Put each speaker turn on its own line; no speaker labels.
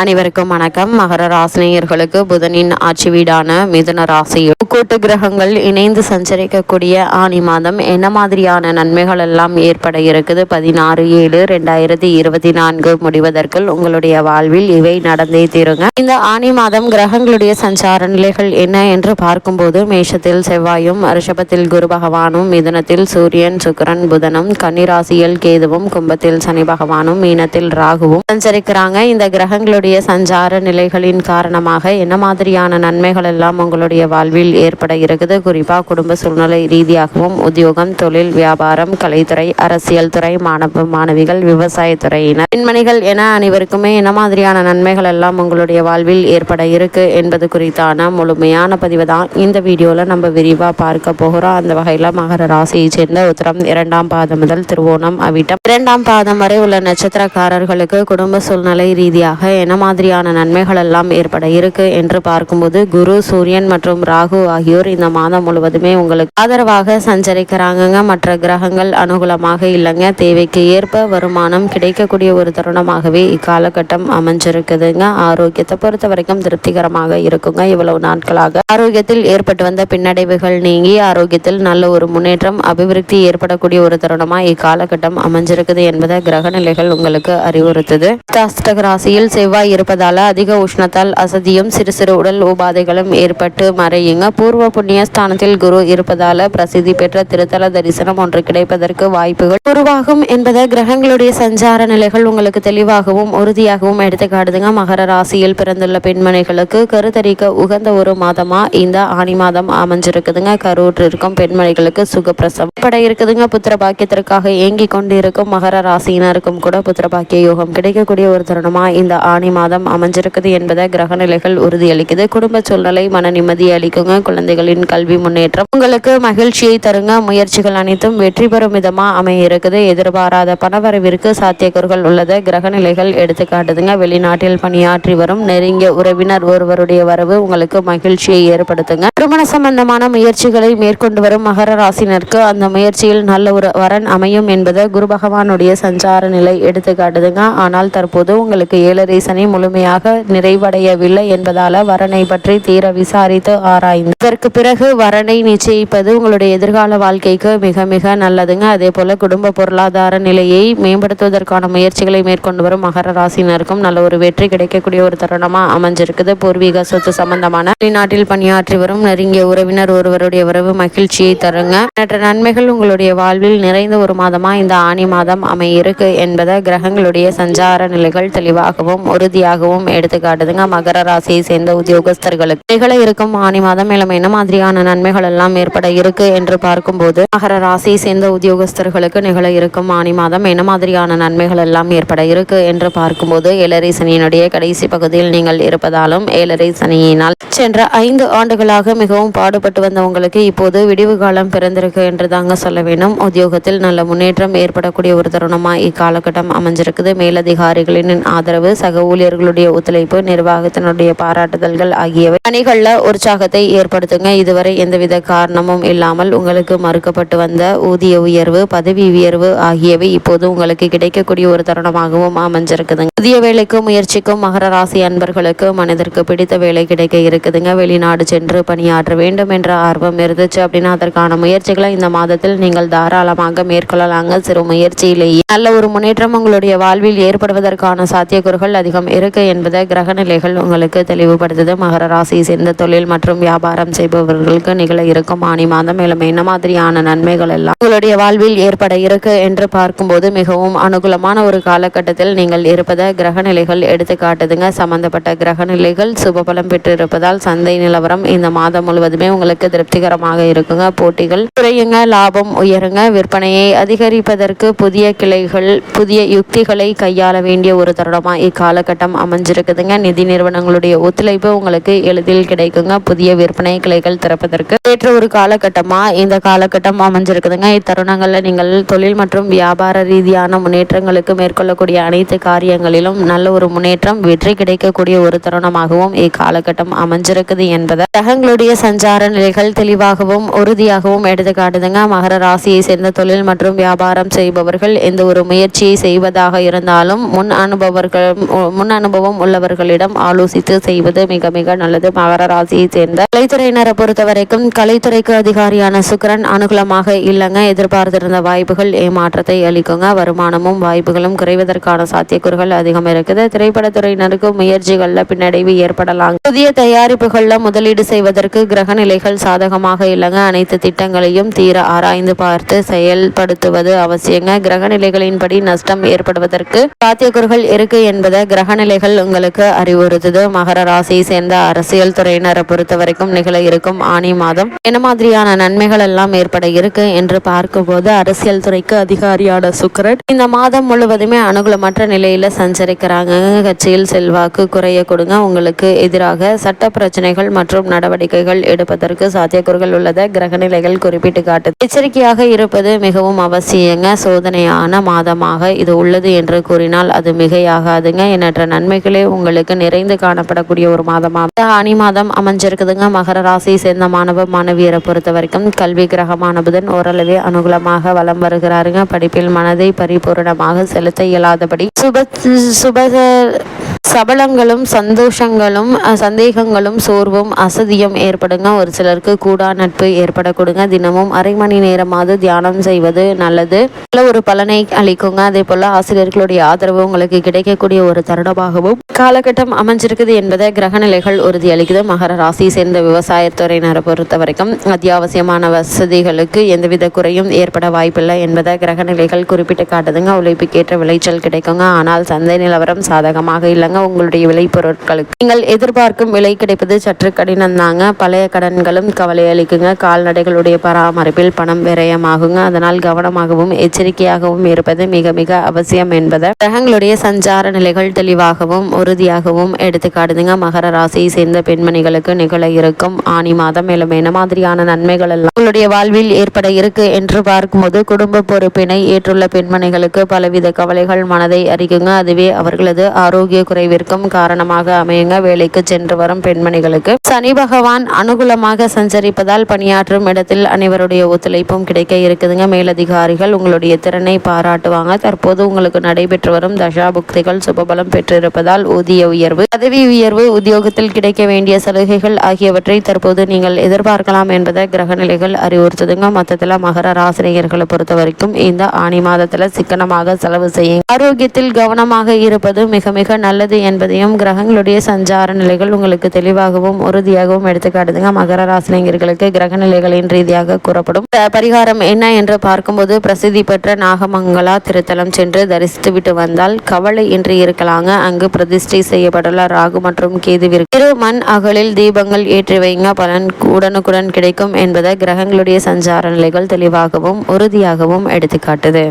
அனைவருக்கும் வணக்கம். மகர ராசினியர்களுக்கு புதனின் ஆட்சி வீடான மிதுன ராசியில் கூட்டு கிரகங்கள் இணைந்து சஞ்சரிக்கக்கூடிய ஆணி மாதம் என்ன மாதிரியான நன்மைகள் எல்லாம் ஏற்பட இருக்குது? பதினாறு ஏழு ரெண்டாயிரத்தி இருபத்தி நான்கு முடிவதற்குள் உங்களுடைய வாழ்வில் இவை நடந்தே தீருங்க. இந்த ஆணி மாதம் கிரகங்களுடைய சஞ்சார நிலைகள் என்ன என்று பார்க்கும்போது மேஷத்தில் செவ்வாயும் ரிஷபத்தில் குரு பகவானும் மிதுனத்தில் சூரியன் சுக்கரன் புதனும் கன்னிராசியில் கேதுவும் கும்பத்தில் சனி பகவானும் மீனத்தில் ராகுவும் சஞ்சரிக்கிறாங்க. இந்த கிரகங்களுடைய உங்களுடைய சஞ்சார நிலைகளின் காரணமாக என்ன மாதிரியான நன்மைகள் எல்லாம் உங்களுடைய வாழ்வில் ஏற்பட இருக்குது? குறிப்பாக குடும்ப சூழ்நிலை ரீதியாகவும் உத்தியோகம் தொழில் வியாபாரம் கலைத்துறை அரசியல் துறை மாணவ மாணவிகள் விவசாயத்துறையினர் பெண்மணிகள் என அனைவருக்குமே என்ன மாதிரியான நன்மைகள் எல்லாம் உங்களுடைய வாழ்வில் ஏற்பட இருக்கு என்பது குறித்தான முழுமையான பதிவு தான் இந்த வீடியோவில் நம்ம விரிவாக பார்க்க போகிறோம். அந்த வகையில் மகர ராசியை சேர்ந்த உத்தரம் இரண்டாம் பாதம் முதல் திருவோணம் அவிட்டம். இரண்டாம் பாதம் வரை உள்ள நட்சத்திரக்காரர்களுக்கு குடும்ப சூழ்நிலை ரீதியாக என மாதிரியான நன்மைகள் எல்லாம் ஏற்பட இருக்கு என்று பார்க்கும்போது குரு சூரியன் மற்றும் ராகு ஆகியோர் இந்த மாதம் முழுவதுமே உங்களுக்கு ஆதரவாக சஞ்சரிக்கிறாங்க மற்ற கிரகங்கள் அனுகூலமாக இல்லைங்க. தேவைக்கு ஏற்ப வருமானம் கிடைக்கக்கூடிய ஒரு தருணமாகவே இக்காலகட்டம் அமைஞ்சிருக்குதுங்க. ஆரோக்கியத்தை பொறுத்த வரைக்கும் திருப்திகரமாக இருக்குங்க. இவ்வளவு நாட்களாக ஆரோக்கியத்தில் ஏற்பட்டு வந்த பின்னடைவுகள் நீங்கி ஆரோக்கியத்தில் நல்ல ஒரு முன்னேற்றம் அபிவிருத்தி ஏற்படக்கூடிய ஒரு தருணமா இக்காலகட்டம் அமைஞ்சிருக்குது என்பதை கிரக நிலைகள் உங்களுக்கு அறிவுறுத்துது. ராசியில் செவ்வாய் செவ்வாய் இருப்பதால் அதிக உஷ்ணத்தால் அசதியும் சிறு சிறு உடல் உபாதைகளும் ஏற்பட்டு மறையுங்க. பூர்வ புண்ணிய ஸ்தானத்தில் குரு இருப்பதால பிரசித்தி பெற்ற திருத்தல தரிசனம் ஒன்று கிடைப்பதற்கு வாய்ப்புகள் உருவாகும் என்பதை கிரகங்களுடைய சஞ்சார நிலைகள் உங்களுக்கு தெளிவாகவும் உறுதியாகவும் எடுத்துக்காடுதுங்க மகர ராசியில் பிறந்துள்ள பெண்மணிகளுக்கு கருத்தரிக்க உகந்த ஒரு மாதமா இந்த ஆணி மாதம் அமைஞ்சிருக்குதுங்க. கரூர் இருக்கும் பெண்மணிகளுக்கு சுகப்பிரசவம் பட இருக்குதுங்க. புத்திர பாக்கியத்திற்காக ஏங்கி கொண்டு இருக்கும் மகர ராசியினருக்கும் கூட புத்திர பாக்கிய யோகம் கிடைக்கக்கூடிய ஒரு தருணமா இந்த ஆணி மாதம் அமைஞ்சிருக்குது என்பதை கிரகநிலைகள் உறுதியளிக்குது. குடும்ப சூழ்நிலை மன நிம்மதி அளிக்குங்க. குழந்தைகளின் கல்வி முன்னேற்றம் உங்களுக்கு மகிழ்ச்சியை தருங்க. முயற்சிகள் அனைத்தும் வெற்றி பெறும் விதமா அமைய இருக்குது எதிர்பாராத பணவரவிற்கு சாத்தியக்கூறுகள் உள்ளதை. கிரகநிலைகள் நிலைகள் எடுத்துக்காட்டுதுங்க. வெளிநாட்டில் பணியாற்றி வரும் நெருங்கிய உறவினர் ஒருவருடைய வரவு உங்களுக்கு மகிழ்ச்சியை ஏற்படுத்துங்க. திருமண சம்பந்தமான முயற்சிகளை மேற்கொண்டு வரும் மகர ராசினருக்கு அந்த முயற்சியில் நல்ல ஒரு வரன் அமையும் என்பதை குரு பகவானுடைய சஞ்சார நிலை எடுத்துக்காட்டுதுங்க. ஆனால் தற்போது உங்களுக்கு ஏழரை சனி முழுமையாக நிறைவடையவில்லை என்பதால வரனை பற்றி தீர விசாரித்து ஆராய்ந்து. இதற்கு பிறகு வரனை நிச்சயிப்பது உங்களுடைய எதிர்கால வாழ்க்கைக்கு மிக மிக நல்லதுங்க. அதே போல குடும்ப பொருளாதார நிலையை மேம்படுத்துவதற்கான முயற்சிகளை மேற்கொண்டு வரும் மகர ராசினருக்கும் நல்ல ஒரு வெற்றி கிடைக்கக்கூடிய ஒரு தருணமா அமைஞ்சிருக்குது. பூர்வீக சொத்து சம்பந்தமான வெளிநாட்டில் பணியாற்றி வரும் நெருங்கிய உறவினர் ஒருவருடைய உறவு மகிழ்ச்சியை தருங்க. மற்ற நன்மைகள் உங்களுடைய வாழ்வில் நிறைந்த ஒரு மாதமா இந்த ஆணி மாதம் அமையிருக்கு என்பதை கிரகங்களுடைய சஞ்சார நிலைகள் தெளிவாகவும் உறுதி உறுதியாகவும் எடுத்துக்காட்டுதுங்க மகர ராசியை சேர்ந்த உத்தியோகஸ்தர்களுக்கு. நிகழ இருக்கும் ஆணி மாதம் மேலும் என்ன மாதிரியான நன்மைகள் எல்லாம் ஏற்பட இருக்கு என்று பார்க்கும்போது மகர ராசியை சேர்ந்த உத்தியோகஸ்தர்களுக்கு நிகழ இருக்கும் ஆணி மாதம் என்ன மாதிரியான நன்மைகள் எல்லாம் ஏற்பட இருக்கு என்று பார்க்கும்போது ஏழரை சனியினுடைய கடைசி பகுதியில் நீங்கள் இருப்பதாலும் ஏழரை சனியினால் சென்ற ஐந்து ஆண்டுகளாக மிகவும் பாடுபட்டு வந்தவங்களுக்கு இப்போது விடிவு காலம் பிறந்திருக்கு என்று தாங்க சொல்ல வேண்டும். உத்தியோகத்தில் நல்ல முன்னேற்றம் ஏற்படக்கூடிய ஒரு தருணமாக இக்காலகட்டம் அமைஞ்சிருக்குது. மேலதிகாரிகளின் ஆதரவு சக ஊழியர் ஊழியர்களுடைய ஒத்துழைப்பு நிர்வாகத்தினுடைய பாராட்டுதல்கள் ஆகியவை பணிகளில் உற்சாகத்தை ஏற்படுத்துங்க. இதுவரை எந்தவித காரணமும் இல்லாமல் உங்களுக்கு மறுக்கப்பட்டு வந்த ஊதிய உயர்வு பதவி உயர்வு ஆகியவை இப்போது உங்களுக்கு கிடைக்கக்கூடிய ஒரு தருணமாகவும் அமைஞ்சிருக்குதுங்க. புதிய வேலைக்கு முயற்சிக்கும் மகர ராசி அன்பர்களுக்கு மனதிற்கு பிடித்த வேலை கிடைக்க இருக்குதுங்க. வெளிநாடு சென்று பணியாற்ற வேண்டும் என்ற ஆர்வம் இருந்துச்சு அப்படின்னா அதற்கான முயற்சிகளை இந்த மாதத்தில் நீங்கள் தாராளமாக மேற்கொள்ளலாங்க. சிறு முயற்சியிலேயே நல்ல ஒரு முன்னேற்றம் உங்களுடைய வாழ்வில் ஏற்படுவதற்கான சாத்தியக்கூறுகள் அதிகம் இருக்கு என்பதை கிரகநிலைகள் உங்களுக்கு தெளிவுபடுத்துது. மகர ராசி சேர்ந்த தொழில் மற்றும் வியாபாரம் செய்பவர்களுக்கு நிகழ இருக்கும் ஆணி மாதம். மேலும் என்ன மாதிரியான நன்மைகள் எல்லாம் உங்களுடைய வாழ்வில் ஏற்பட இருக்கு என்று பார்க்கும்போது மிகவும் அனுகூலமான ஒரு காலகட்டத்தில் நீங்கள் இருப்பதை கிரகநிலைகள் எடுத்து காட்டுதுங்க. சம்பந்தப்பட்ட கிரகநிலைகள் சுபபலம் பெற்றிருப்பதால் சந்தை நிலவரம் இந்த மாதம் முழுவதுமே உங்களுக்கு திருப்திகரமாக இருக்குங்க. போட்டிகள் குறையுங்க லாபம் உயருங்க. விற்பனையை அதிகரிப்பதற்கு புதிய கிளைகள் புதிய யுக்திகளை கையாள வேண்டிய ஒரு தருணமா இக்காலகட்டம் காலகட்டம் அமைஞ்சிருக்குதுங்க. நிதி நிறுவனங்களுடைய ஒத்துழைப்பு உங்களுக்கு எளிதில் கிடைக்குங்க. புதிய விற்பனை கிளைகள் திறப்பதற்கு ஏற்ற ஒரு காலகட்டமா இந்த காலகட்டம் அமைஞ்சிருக்குதுங்க. இத்தருணங்களில் நீங்கள் தொழில் மற்றும் வியாபார ரீதியான முன்னேற்றங்களுக்கு மேற்கொள்ளக்கூடிய அனைத்து காரியங்களிலும் நல்ல ஒரு முன்னேற்றம் வெற்றி கிடைக்கக்கூடிய ஒரு தருணமாகவும் இக்காலகட்டம் அமைஞ்சிருக்குது என்பதை கிரகங்களுடைய சஞ்சார நிலைகள் தெளிவாகவும் உறுதியாகவும் எடுத்துக்காட்டுதுங்க மகர ராசியை சேர்ந்த தொழில் மற்றும் வியாபாரம் செய்பவர்கள் எந்த ஒரு முயற்சியை செய்வதாக இருந்தாலும் முன் அனுபவர்கள் முன் முன் அனுபவம் உள்ளவர்களிடம் ஆலோசித்து செய்வது மிக மிக நல்லது. மகர ராசியை சேர்ந்த கலைத்துறையினரை பொறுத்த வரைக்கும் கலைத்துறைக்கு அதிகாரியான சுக்கரன் அனுகூலமாக இல்லைங்க. எதிர்பார்த்திருந்த வாய்ப்புகள் ஏமாற்றத்தை அளிக்குங்க. வருமானமும் வாய்ப்புகளும் குறைவதற்கான சாத்தியக்கூறுகள் அதிகம் இருக்குது. திரைப்படத்துறையினருக்கு முயற்சிகள்ல பின்னடைவு ஏற்படலாம் புதிய தயாரிப்புகள்ல முதலீடு செய்வதற்கு கிரக நிலைகள் சாதகமாக இல்லைங்க. அனைத்து திட்டங்களையும் தீர ஆராய்ந்து பார்த்து செயல்படுத்துவது அவசியங்க. கிரக நிலைகளின்படி நஷ்டம் ஏற்படுவதற்கு சாத்தியக்கூறுகள் இருக்கு என்பதை கிரக நிலைகள் உங்களுக்கு அறிவுறுத்துது. மகர ராசியை சேர்ந்த அரசியல் துறையினரை பொறுத்த வரைக்கும் நிகழ இருக்கும் ஆணி மாதம் என்ன மாதிரியான நன்மைகள் எல்லாம் ஏற்பட இருக்கு என்று பார்க்கும்போது அரசியல் துறைக்கு அதிகாரியான சுக்கரன் இந்த மாதம் முழுவதுமே அனுகூலமற்ற நிலையில சஞ்சரிக்கிறாங்க. கட்சியில் செல்வாக்கு குறைய கொடுங்க. உங்களுக்கு எதிராக சட்ட பிரச்சனைகள் மற்றும் நடவடிக்கைகள் எடுப்பதற்கு சாத்தியக்கூறுகள் உள்ளதை கிரகநிலைகள் குறிப்பிட்டு காட்டுது. எச்சரிக்கையாக இருப்பது மிகவும் அவசியங்க. சோதனையான மாதமாக இது உள்ளது என்று கூறினால் அது மிகையாகாதுங்க. எண்ணற்ற நன்மைகளே உங்களுக்கு நிறைந்து காணப்படக்கூடிய ஒரு மாதமாக ஆனி மாதம் அமைஞ்சிருக்குதுங்க. மகர ராசியை சேர்ந்த மாணவ மாணவியரை பொறுத்த வரைக்கும் கல்வி கிரகமான புதன் ஓரளவே அனுகூலமாக வலம் வருகிறாருங்க. படிப்பில் மனதை பரிபூரணமாக செலுத்த இயலாதபடி சுப சுப சபலங்களும் சந்தோஷங்களும் சந்தேகங்களும் சோர்வும் அசதியும் ஏற்படுங்க. ஒரு சிலருக்கு கூடா நட்பு ஏற்படக்கூடுங்க. தினமும் அரை மணி நேரமாவது தியானம் செய்வது நல்லது. நல்ல ஒரு பலனை அளிக்குங்க. அதே போல ஆசிரியர்களுடைய ஆதரவு உங்களுக்கு கிடைக்கக்கூடிய ஒரு தருணமாகவும் காலகட்டம் அமைஞ்சிருக்குது என்பதை கிரகநிலைகள் உறுதியளிக்குது. மகர ராசி சேர்ந்த விவசாயத்துறையினரை பொறுத்த வரைக்கும் அத்தியாவசியமான வசதிகளுக்கு எந்தவித குறையும் ஏற்பட வாய்ப்பில்லை என்பதை கிரகநிலைகள் குறிப்பிட்டு காட்டுதுங்க. உழைப்புக்கேற்ற விளைச்சல் கிடைக்குங்க. ஆனால் சந்தை நிலவரம் சாதகமாக இல்லைங்க. உங்களுடைய விளைபொருட்களுக்கு நீங்கள் எதிர்பார்க்கும் விலை கிடைப்பது சற்று கடினம் தாங்க பழைய கடன்களும் கவலை அளிக்குங்க. கால்நடைகளுடைய பராமரிப்பில் பணம் விரயமாகுங்க. அதனால் கவனமாகவும் எச்சரிக்கையாகவும் இருப்பது மிக மிக அவசியம் என்பதை கிரகங்களுடைய சஞ்சார நிலைகள் தெளிவாக தெளிவாகவும் உறுதியாகவும் எடுத்துக்காட்டுதுங்க மகர ராசியை சேர்ந்த பெண்மணிகளுக்கு நிகழ இருக்கும் ஆணி மாதம். மேலும் என்ன மாதிரியான நன்மைகள் எல்லாம் உங்களுடைய வாழ்வில் ஏற்பட இருக்கு என்று பார்க்கும்போது குடும்ப பொறுப்பினை ஏற்றுள்ள பெண்மணிகளுக்கு பலவித கவலைகள் மனதை அறிக்குங்க அதுவே அவர்களது ஆரோக்கிய குறைவிற்கும் காரணமாக அமையுங்க. வேலைக்கு சென்று வரும் பெண்மணிகளுக்கு சனி பகவான் அனுகூலமாக சஞ்சரிப்பதால் பணியாற்றும் இடத்தில் அனைவருடைய ஒத்துழைப்பும் கிடைக்க இருக்குதுங்க. மேலதிகாரிகள் உங்களுடைய திறனை பாராட்டுவாங்க. தற்போது உங்களுக்கு நடைபெற்று வரும் தசாபுக்திகள் சுபபலம் பெற்று பெற்றிருப்பதால் ஊதிய உயர்வு பதவி உயர்வு உத்தியோகத்தில் கிடைக்க வேண்டிய சலுகைகள் ஆகியவற்றை தற்போது நீங்கள் எதிர்பார்க்கலாம் என்பதை கிரகநிலைகள் அறிவுறுத்துதுங்க. மொத்தத்தில் மகர ராசினியர்களை பொறுத்த வரைக்கும் இந்த ஆணி மாதத்துல சிக்கனமாக செலவு செய்யுங்க. ஆரோக்கியத்தில் கவனமாக இருப்பது மிக மிக நல்லது என்பதையும் கிரகங்களுடைய சஞ்சார நிலைகள் உங்களுக்கு தெளிவாகவும் உறுதியாகவும் எடுத்துக்காட்டுதுங்க. மகர ராசினியர்களுக்கு கிரக நிலைகளின் ரீதியாக கூறப்படும். பரிகாரம் என்ன என்று பார்க்கும்போது பிரசித்தி பெற்ற நாகமங்கலா திருத்தலம் சென்று தரிசித்து விட்டு வந்தால் கவலை இன்றி இருக்கலாங்க. அங்கு பிரதிஷ்டை செய்யப்பட்டுள்ள ராகு மற்றும் கேதுவிற்கு திரு மண் அகலில் தீபங்கள் ஏற்றி வைங்க. பலன் உடனுக்குடன் கிடைக்கும் என்பதை கிரகங்களுடைய சஞ்சார நிலைகள் தெளிவாகவும் உறுதியாகவும் எடுத்துக்காட்டுது.